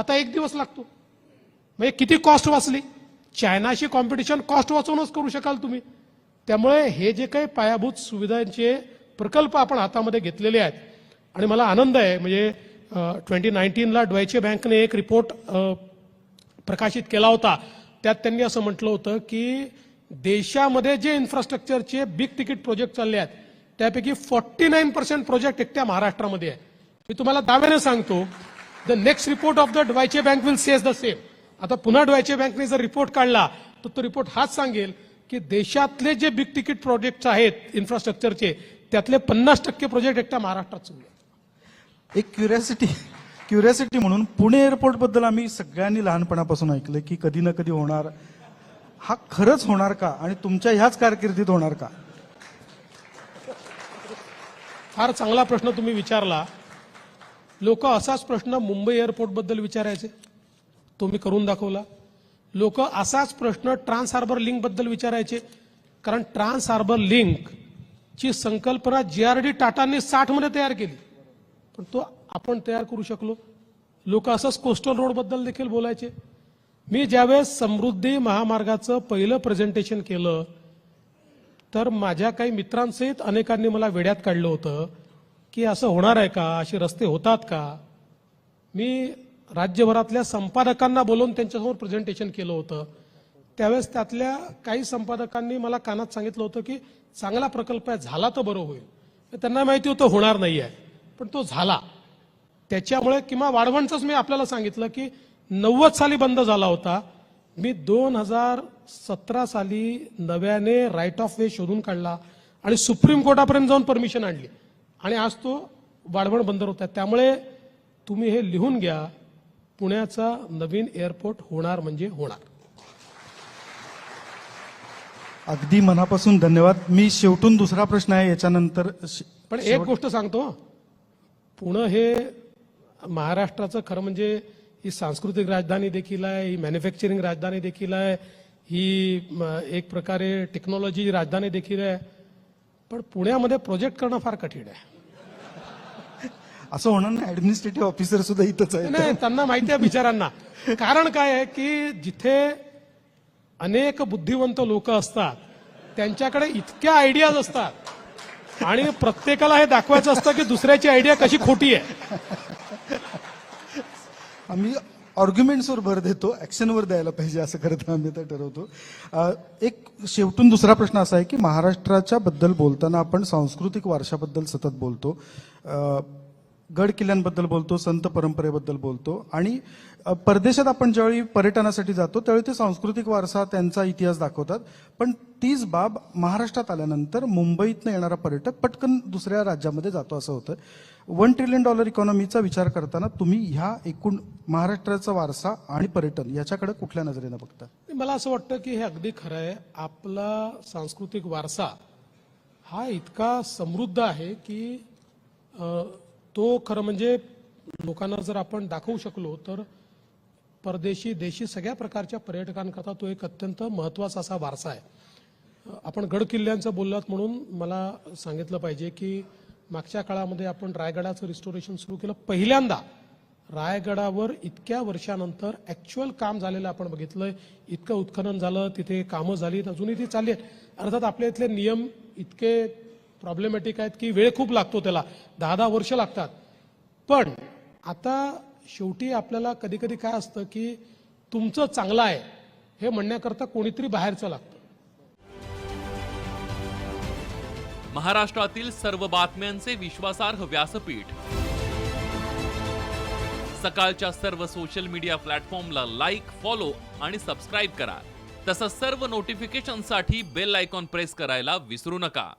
आता एक दिवस लागतो. म्हणजे किती कॉस्ट वाचली? चायनाशी कॉम्पिटिशन कॉस्ट वाचवूनच करू शकाल तुम्ही. त्यामुळे हे जे काही पायाभूत सुविधांचे प्रकल्प आपण हातामध्ये घेतलेले आहेत आणि मला आनंद आहे म्हणजे ट्वेंटी नाईन्टीनला डॉयचे बँकने एक रिपोर्ट प्रकाशित केला होता. त्यात त्यांनी असं म्हटलं होतं की देशामध्ये जे इन्फ्रास्ट्रक्चरचे बिग तिकीट प्रोजेक्ट चालले आहेत त्यापैकी फॉर्टी नाईन पर्सेंट प्रोजेक्ट एकट्या महाराष्ट्रामध्ये आहे मी तुम्हाला दाव्याने सांगतो the next report of the Deutsche Bank will says the same आता पुन्हा ड्वायचे बँकने जर रिपोर्ट काढला तर तो रिपोर्ट हाच सांगेल की देशातले जे बिग तिकीट प्रोजेक्ट आहेत इन्फ्रास्ट्रक्चरचे त्यातले पन्नास टक्के प्रोजेक्ट एकट्या महाराष्ट्रात सुरू आहेत. एक क्युरियासिटी क्युरियासिटी म्हणून पुणे एअरपोर्टबद्दल आम्ही सगळ्यांनी लहानपणापासून ऐकलं की कधी ना कधी होणार. हा खरंच होणार का? आणि तुमच्या ह्याच कारकिर्दीत होणार का? फार चांगला प्रश्न तुम्ही विचारला. लोक असाच प्रश्न मुंबई एअरपोर्टबद्दल विचारायचे. तो मी करून दाखवला. लोक असाच प्रश्न ट्रान्स हार्बर लिंकबद्दल विचारायचे. कारण ट्रान्स हार्बर लिंक ची संकल्पना जे आर डी टाटांनी साठमध्ये तयार केली. पण तो आपण तयार करू शकलो. लोक असंच कोस्टल रोडबद्दल देखील बोलायचे. मी ज्यावेळेस समृद्धी महामार्गाचं पहिलं प्रेझेंटेशन केलं तर माझ्या काही मित्रांसहित अनेकांनी मला वेड्यात काढलं होतं. की असं होणार आहे का? असे रस्ते होतात का? मी राज्यभरातल्या संपादकांना बोलवून त्यांच्यासमोर प्रेझेंटेशन केलं होतं. त्यावेळेस त्यातल्या काही संपादकांनी मला कानात सांगितलं होतं की चांगला प्रकल्प आहे झाला तर बरं होईल. त्यांना माहिती होतं होणार नाही आहे. पण तो झाला. त्याच्यामुळे किंवा वाढवणचंच मी आपल्याला सांगितलं की नव्वद साली बंद झाला होता. मी दोन हजार सतरा साली नव्याने राईट ऑफ वे शोधून काढला आणि सुप्रीम कोर्टापर्यंत जाऊन परमिशन आणली. आणि आज तो वाढवण बंदर होता त्यामुळे तुम्ही हे लिहून घ्या. पुण्याचा नवीन एअरपोर्ट होणार म्हणजे होणार. अगदी मनापासून धन्यवाद. मी शेवटून दुसरा प्रश्न आहे याच्यानंतर पण एक गोष्ट सांगतो. पुणे हे महाराष्ट्राचं खरं म्हणजे ही सांस्कृतिक राजधानी देखील आहे ही मॅन्युफॅक्चरिंग राजधानी देखील आहे ही एक प्रकारे टेक्नॉलॉजी राजधानी देखील आहे. पण पुण्यामध्ये प्रोजेक्ट करणं फार कठीण आहे. असं होणार नाही ऍडमिनिस्ट्रेटिव्ह ऑफिसर सुद्धा इथंच आहे नाही त्यांना माहिती आहे बिचारांना. कारण काय आहे की जिथे अनेक बुद्धिवंत लोक असतात त्यांच्याकडे इतक्या आयडियाज असतात. आणि प्रत्येकाला हे दाखवायचं असतं की दुसऱ्याची आयडिया कशी खोटी आहे. आम्ही ऑर्ग्युमेंट्सवर भर देतो ॲक्शनवर द्यायला पाहिजे असं खरं तर आम्ही तर ठरवतो. एक शेवटून दुसरा प्रश्न असा आहे की महाराष्ट्राच्या बद्दल बोलताना आपण सांस्कृतिक वारशाबद्दल सतत बोलतो. गड किल्ल्यांबद्दल बोलतो संत परंपरेबद्दल बोलतो. आणि परदेशात आपण ज्यावेळी पर्यटनासाठी जातो त्यावेळी ते सांस्कृतिक वारसा त्यांचा इतिहास दाखवतात. पण तीच बाब महाराष्ट्रात आल्यानंतर मुंबईतनं येणारा पर्यटक पटकन दुसऱ्या राज्यामध्ये जातो असं होतं. वन ट्रिलियन डॉलर इकॉनॉमीचा विचार करताना तुम्ही ह्या एकूण महाराष्ट्राचा वारसा आणि पर्यटन याच्याकडे कुठल्या नजरेनं बघता? मला असं वाटतं की हे अगदी खरं आहे. आपला सांस्कृतिक वारसा हा इतका समृद्ध आहे की तो खरं म्हणजे लोकांना जर आपण दाखवू शकलो तर परदेशी देशी सगळ्या प्रकारच्या पर्यटकांकरता तो एक अत्यंत महत्त्वाचा असा वारसा आहे. आपण गड किल्ल्यांचं बोललात म्हणून मला सांगितलं पाहिजे की मागच्या काळामध्ये आपण रायगडाचं रिस्टोरेशन सुरू केलं. पहिल्यांदा रायगडावर इतक्या वर्षानंतर ॲक्च्युअल काम झालेलं आपण बघितलंय. इतकं उत्खनन झालं तिथे कामं झालीत अजूनही ती चालली आहेत. अर्थात आपल्या इथले नियम इतके प्रॉब्लेमॅटिक आहेत की वेळ खूप लागतो त्याला. दहा दहा वर्ष लागतात. पण आता शेवटी आपल्याला कधी कधी काय असतं की तुमचं चांगलं आहे हे म्हणण्याकरता कोणीतरी बाहेरचं लागतं. महाराष्ट्रातील सर्व बातम्यांचे विश्वासार्ह व्यासपीठ. सकाळच्या सर्व सोशल मीडिया प्लॅटफॉर्मला लाईक फॉलो आणि सबस्क्राईब करा. तसंच सर्व नोटिफिकेशनसाठी बेल आयकॉन प्रेस करायला विसरू नका.